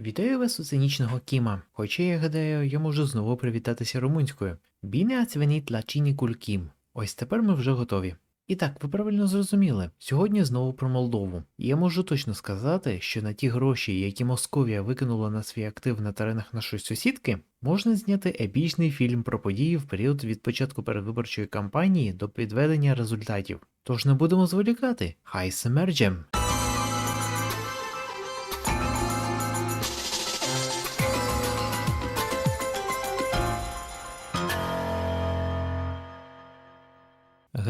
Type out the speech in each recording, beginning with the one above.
Вітаю вас у цинічного Кіма. Хоча я гадаю, я можу знову привітатися румунською. Біне ацвеніть лачіні кулькім. Ось тепер ми вже готові. І так, ви правильно зрозуміли, сьогодні знову про Молдову. Я можу точно сказати, що на ті гроші, які Московія викинула на свій актив на теренах нашої сусідки, можна зняти епічний фільм про події в період від початку передвиборчої кампанії до підведення результатів. Тож не будемо зволікати, хай семерджем!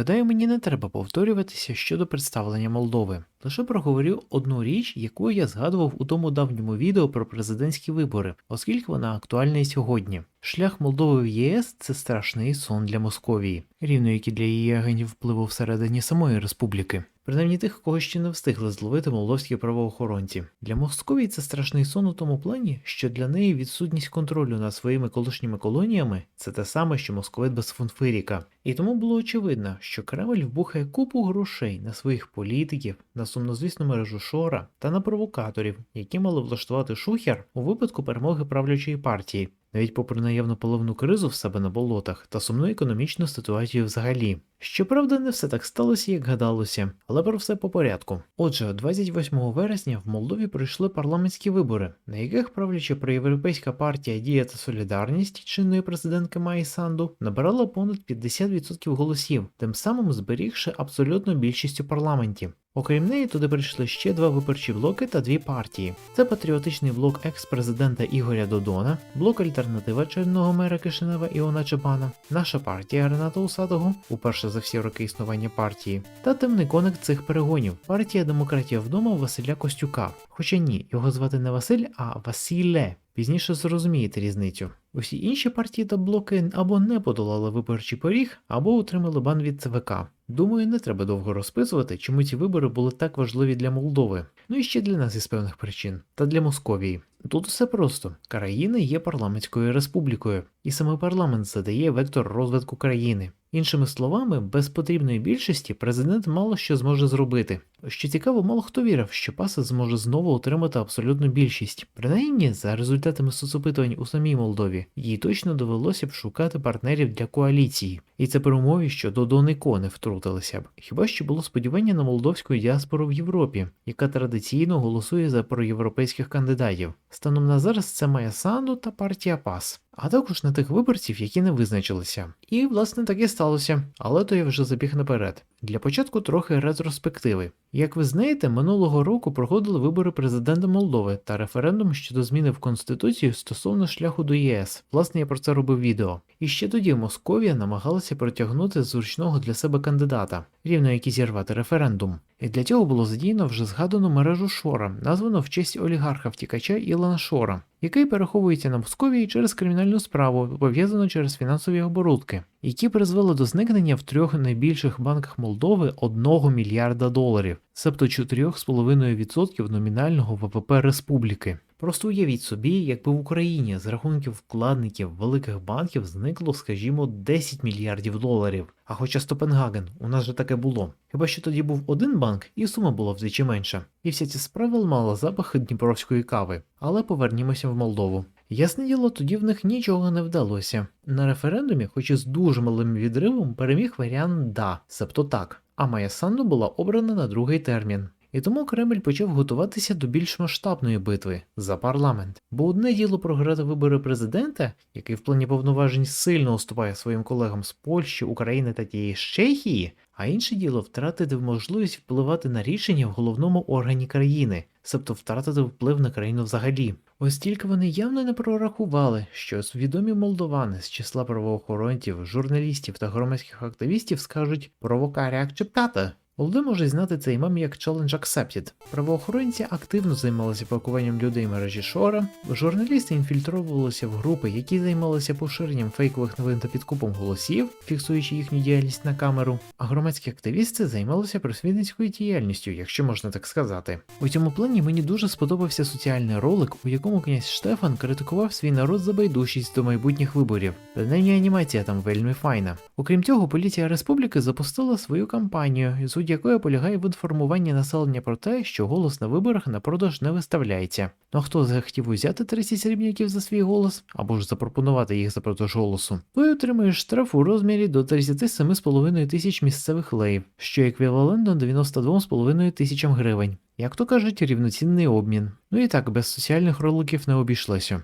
Гадаю, мені не треба повторюватися щодо представлення Молдови. Лише проговорю одну річ, яку я згадував у тому давньому відео про президентські вибори, оскільки вона актуальна і сьогодні. Шлях Молдови в ЄС це страшний сон для Московії, рівно як і для її агентів впливу всередині самої республіки. Принаймні тих, кого ще не встигли зловити молдовські правоохоронці. Для Московії це страшний сон у тому плані, що для неї відсутність контролю над своїми колишніми колоніями це те саме, що московит без фунфиріка. І тому було очевидно, що Кремль вбухає купу грошей на своїх політиків, на сумнозвісну мережу Шора та на провокаторів, які мали влаштувати шухер у випадку перемоги правлячої партії, навіть попри наявну поливну кризу в себе на болотах та сумну економічну ситуацію взагалі. Щоправда, не все так сталося, як гадалося, але про все по порядку. Отже, 28 вересня в Молдові пройшли парламентські вибори, на яких правляча проєвропейська партія Дія та Солідарність чинної президентки Майї Санду набирала понад 50% голосів, тим самим зберігши абсолютну більшість у парламенті. Окрім неї, туди прийшли ще два виборчі блоки та дві партії. Це патріотичний блок екс-президента Ігоря Додона, блок альтернатива чинного мера Кишинева Іона Чепана, наша партія Рената Усатого, уперше за всі роки існування партії, та темний коник цих перегонів партія Демократія вдома Василя Костюка. Хоча ні, його звати не Василь, а Василе. Пізніше зрозумієте різницю. Усі інші партії та блоки або не подолали виборчий поріг, або отримали бан від ЦВК. Думаю, не треба довго розписувати, чому ці вибори були так важливі для Молдови, ну і ще для нас із певних причин, та для Московії. Тут все просто: країна є парламентською республікою, і саме парламент задає вектор розвитку країни. Іншими словами, без потрібної більшості президент мало що зможе зробити. Що цікаво, мало хто вірив, що Паса зможе знову отримати абсолютну більшість. Принаймні, за результатами соцопитувань у самій Молдові, їй точно довелося б шукати партнерів для коаліції, і це при умові, що до Донико не втрутилися б. Хіба що було сподівання на молдовську діаспору в Європі, яка традиційно голосує за проєвропейських кандидатів. Станом на зараз це Майя Санду та партія ПАС. А також на тих виборців, які не визначилися. І, власне, так і сталося, але то я вже забіг наперед. Для початку трохи ретроспективи. Як ви знаєте, минулого року проходили вибори президента Молдови та референдум щодо зміни в Конституцію стосовно шляху до ЄС. Власне, я про це робив відео. І ще тоді Московія намагалася протягнути зручного для себе кандидата, рівно як і зірвати референдум. І для цього було задіяно вже згадану мережу Шора, названу в честь олігарха втікача Ілана Шора, який переховується на Московії через кримінальну справу, пов'язану через фінансові оборудки, які призвели до зникнення в трьох найбільших банках Молдови 1 мільярда доларів, себто 4,5% номінального ВВП республіки. Просто уявіть собі, якби в Україні з рахунків вкладників великих банків зникло, скажімо, 10 мільярдів доларів. А хоча Стопенгаген, у нас же таке було. Хіба що тоді був один банк, і сума була вдвічі менша. І вся ця справа мала запахи дніпровської кави. Але повернімося в Молдову. Ясне діло, тоді в них нічого не вдалося. На референдумі, хоч і з дуже малим відривом, переміг варіант да, себто так. А Майя Санду була обрана на другий термін. І тому Кремль почав готуватися до більш масштабної битви за парламент. Бо одне діло програти вибори президента, який в плані повноважень сильно уступає своїм колегам з Польщі, України та тієї ж Чехії, а інше діло втратити можливість впливати на рішення в головному органі країни, себто втратити вплив на країну взагалі. Ось тільки вони явно не прорахували, що свідомі молдовани з числа правоохоронців, журналістів та громадських активістів скажуть провокарія акцептата. Молоді може знати цей мем як Challenge Accepted. Правоохоронці активно займалися пакуванням людей мережі Шора, журналісти інфільтровувалися в групи, які займалися поширенням фейкових новин та підкупом голосів, фіксуючи їхню діяльність на камеру. А громадські активісти займалися просвітницькою діяльністю, якщо можна так сказати. У цьому плані мені дуже сподобався соціальний ролик, у якому князь Штефан критикував свій народ за байдужість до майбутніх виборів. Принаймні анімація там вельми файна. Окрім цього, поліція республіки запустила свою кампанію, суть якої полягає в інформуванні населення про те, що голос на виборах на продаж не виставляється. Ну а хто захотів узяти 30 срібняків за свій голос або ж запропонувати їх за продаж голосу, той отримує штраф у розмірі до 37,5 тисяч місцевих леїв, що еквівалентно 92,5 тисячам гривень. Як то кажуть, рівноцінний обмін. Ну і так, без соціальних роликів не обійшлося.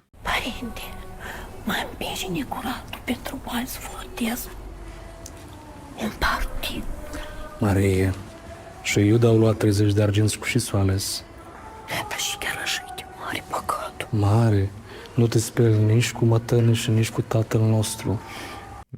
Mă împinge curatul pentru bani să votez un partid. Marie, și Iuda au luat 30 de arginți cu și s-o și chiar așa e de mare păcat. Mare, nu te speli nici cu mătănii și nici cu tatăl nostru.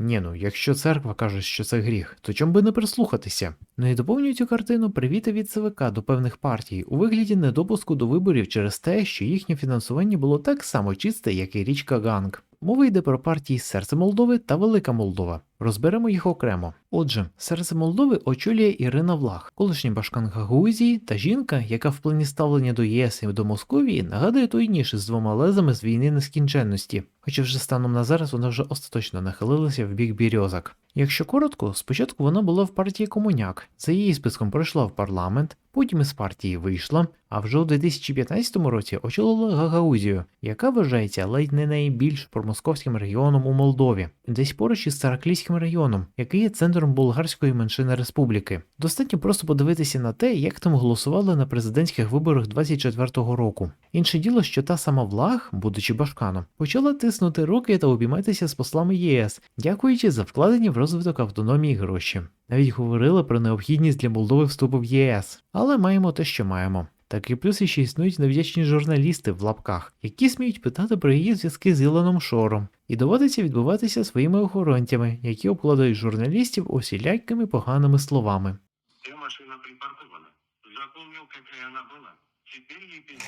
Ні, ну якщо церква каже, що це гріх, то чому би не прислухатися? Ну і доповнюю цю картину привіти від ЦВК до певних партій у вигляді недопуску до виборів через те, що їхнє фінансування було так само чисте, як і річка Ганг. Мова йде про партії Серце Молдови та Велика Молдова. Розберемо їх окремо. Отже, серце Молдови очолює Ірина Влах, колишня башканка Грузії та жінка, яка в плані ставлення до ЄС і до Московії нагадує той ніж з двома лезами з війни нескінченності, хоча вже станом на зараз вона вже остаточно нахилилася в бік бірьозак. Якщо коротко, спочатку вона була в партії Комуняк, за її списком пройшла в парламент, потім із партії вийшла, а вже у 2015 році очолила Гагаузію, яка вважається ледь не найбільш промосковським регіоном у Молдові, десь поруч із Староклійським районом, який є центром болгарської меншини республіки. Достатньо просто подивитися на те, як там голосували на президентських виборах 24-го року. Інше діло, що та сама Влах, будучи башканом, почала тиснути руки та обійматися з послами ЄС, дякуючи за вкладені в розвиток автономії гроші. Навіть говорила про необхідність для Молдови вступу в ЄС, але маємо те, що маємо. Так і плюс ще існують невдячні журналісти в лапках, які сміють питати про її зв'язки з Ілоном Шором, і доводиться відбуватися своїми охоронцями, які обкладають журналістів усілякими поганими словами. Машина припаркована? Запомнив, яка вона була. Тепер її.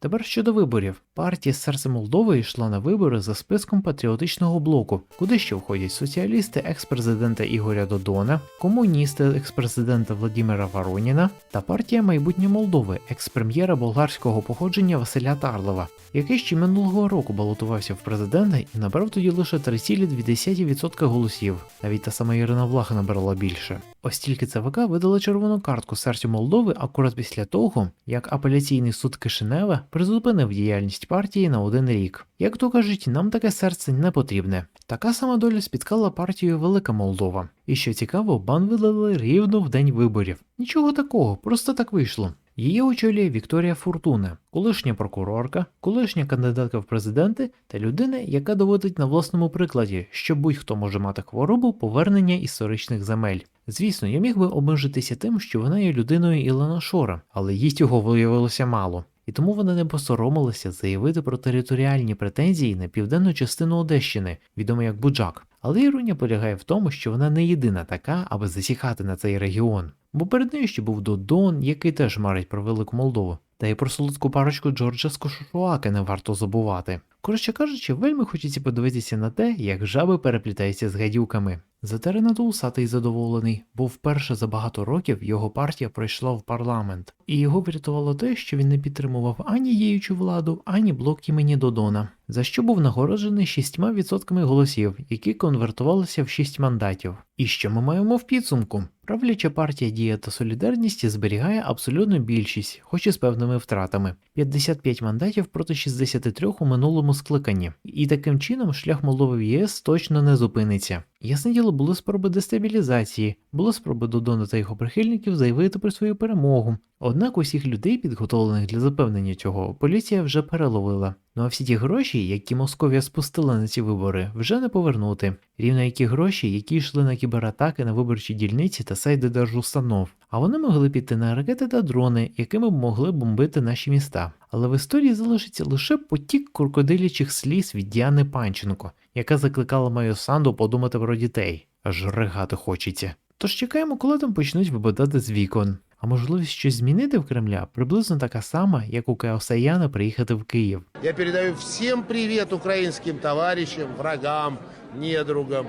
Тепер щодо виборів, партія Серце Молдови йшла на вибори за списком патріотичного блоку, куди ще входять соціалісти екс-президента Ігоря Додона, комуністи екс-президента Владимира Вороніна та партія Майбутнє Молдови, екс-прем'єра болгарського походження Василя Тарлова, який ще минулого року балотувався в президента і набрав тоді лише 3,2% голосів. Навіть та сама Ірина Влаха набрала більше. Ось тільки ЦВК видала червону картку серцю Молдови акурат після того, як апеляційний суд Кишинева призупинив діяльність партії на один рік. Як то кажуть, нам таке серце не потрібне. Така сама доля спіткала партію Велика Молдова. І що цікаво, бан видали рівно в день виборів. Нічого такого, просто так вийшло. Її очолює Вікторія Фортуна, колишня прокурорка, колишня кандидатка в президенти та людина, яка доводить на власному прикладі, що будь-хто може мати хворобу повернення історичних земель. Звісно, я міг би обмежитися тим, що вона є людиною Ілона Шора, але їй цього виявилося мало. І тому вона не посоромилася заявити про територіальні претензії на південну частину Одещини, відому як Буджак. Але іронія полягає в тому, що вона не єдина така, аби засіхати на цей регіон. Бо перед нею ще був Додон, який теж марить про Велику Молдову. Та й про солодку парочку Джорджа з Кошушуаки не варто забувати. Коротше кажучи, вельми хочеться подивитися на те, як жаби переплітаються з гадюками. Зате Ренато Усатий задоволений, бо вперше за багато років його партія пройшла в парламент, і його врятувало те, що він не підтримував ані діючу владу, ані блок імені Додона, за що був нагороджений 6% голосів, які конвертувалися в 6 мандатів. І що ми маємо в підсумку? Правляча партія Дія та Солідарність зберігає абсолютну більшість, хоч і з певними втратами 55 мандатів проти 63 у минулому скликанні. І таким чином шлях Молдови в ЄС точно не зупиниться. Ясне діло, були спроби дестабілізації, були спроби Додона та його прихильників заявити про свою перемогу. Однак усіх людей, підготовлених для запевнення цього, поліція вже переловила. Ну а всі ті гроші, які Московія спустила на ці вибори, вже не повернути. Рівно як і гроші, які йшли на кібератаки на виборчі дільниці та сайти держустанов. А вони могли піти на ракети та дрони, якими б могли бомбити наші міста. Але в історії залишиться лише потік крокодилячих сліз від Діани Панченко, яка закликала мою санду подумати про дітей. Аж ригати хочеться. Тож чекаємо, коли там почнуть випадати з вікон. А можливість щось змінити в Кремля приблизно така сама, як у Каосаяна приїхати в Київ. Я передаю всем привет украинским товарищам, врагам, недругам.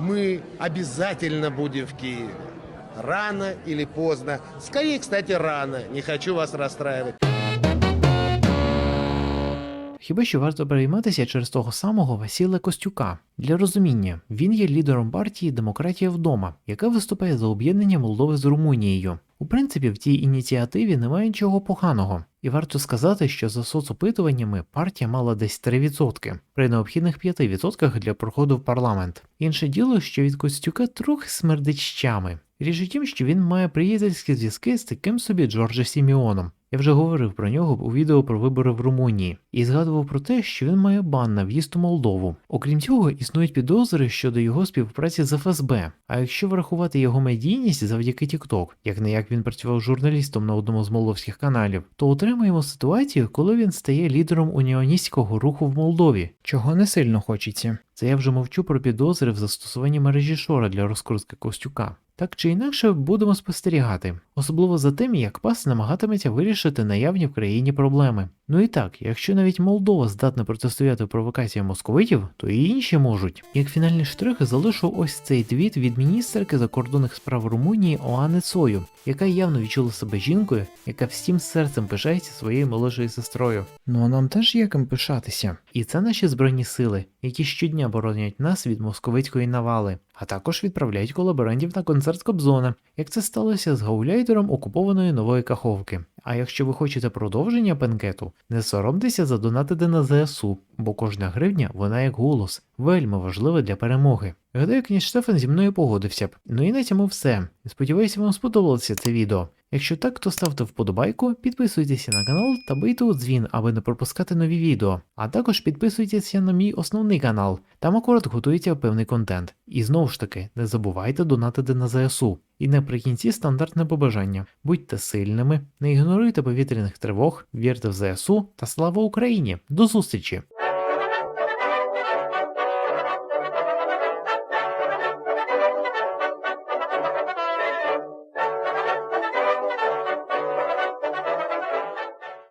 Мы обязательно будем в Киеве. Рано или поздно. Скорее, кстати, рано. Не хочу вас расстраивать. Хіба що варто перейматися через того самого Васіла Костюка. Для розуміння, він є лідером партії Демократія вдома, яка виступає за об'єднання Молдови з Румунією. У принципі, в тій ініціативі немає нічого поганого, і варто сказати, що за соцопитуваннями партія мала десь 3%, при необхідних 5% для проходу в парламент. Інше діло, що від Костюка трохи смердить щами. Річ у тім, що він має приятельські зв'язки з таким собі Джорджа Сіміоном. Я вже говорив про нього у відео про вибори в Румунії і згадував про те, що він має бан на в'їзд у Молдову. Окрім цього, існують підозри щодо його співпраці з ФСБ. А якщо врахувати його медійність завдяки TikTok, як не як він працював журналістом на одному з молдовських каналів, то отримаємо ситуацію, коли він стає лідером уніоністського руху в Молдові, чого не сильно хочеться. Це я вже мовчу про підозри в застосуванні мережі Шора для розкрутки Костюка. Так чи інакше будемо спостерігати, особливо за тим, як ПАС намагатиметься вирішити наявні в країні проблеми. Ну і так, якщо навіть Молдова здатна протистояти провокаціям московитів, то і інші можуть. Як фінальний штрих залишу ось цей твіт від міністерки закордонних справ Румунії Оани Цою, яка явно відчула себе жінкою, яка всім серцем пишається своєю молодшою сестрою. Ну а нам теж є ким пишатися. І це наші збройні сили, які щодня боронять нас від московицької навали, а також відправляють колаборантів на концерт Кобзона, як це сталося з гауляйтером окупованої нової каховки. А якщо ви хочете продовження пенкету, не соромтеся задонатити на ЗСУ, бо кожна гривня вона як голос, вельми важлива для перемоги. Гадаю, князь Штефан зі мною погодився б. Ну і на цьому все. Сподіваюся, вам сподобалося це відео. Якщо так, то ставте вподобайку, підписуйтеся на канал та бийте у дзвін, аби не пропускати нові відео. А також підписуйтеся на мій основний канал, там акурат готується певний контент. І знову ж таки, не забувайте донатити на ЗСУ. І наприкінці стандартне побажання: будьте сильними, не ігноруйте повітряних тривог, вірте в ЗСУ та слава Україні! До зустрічі!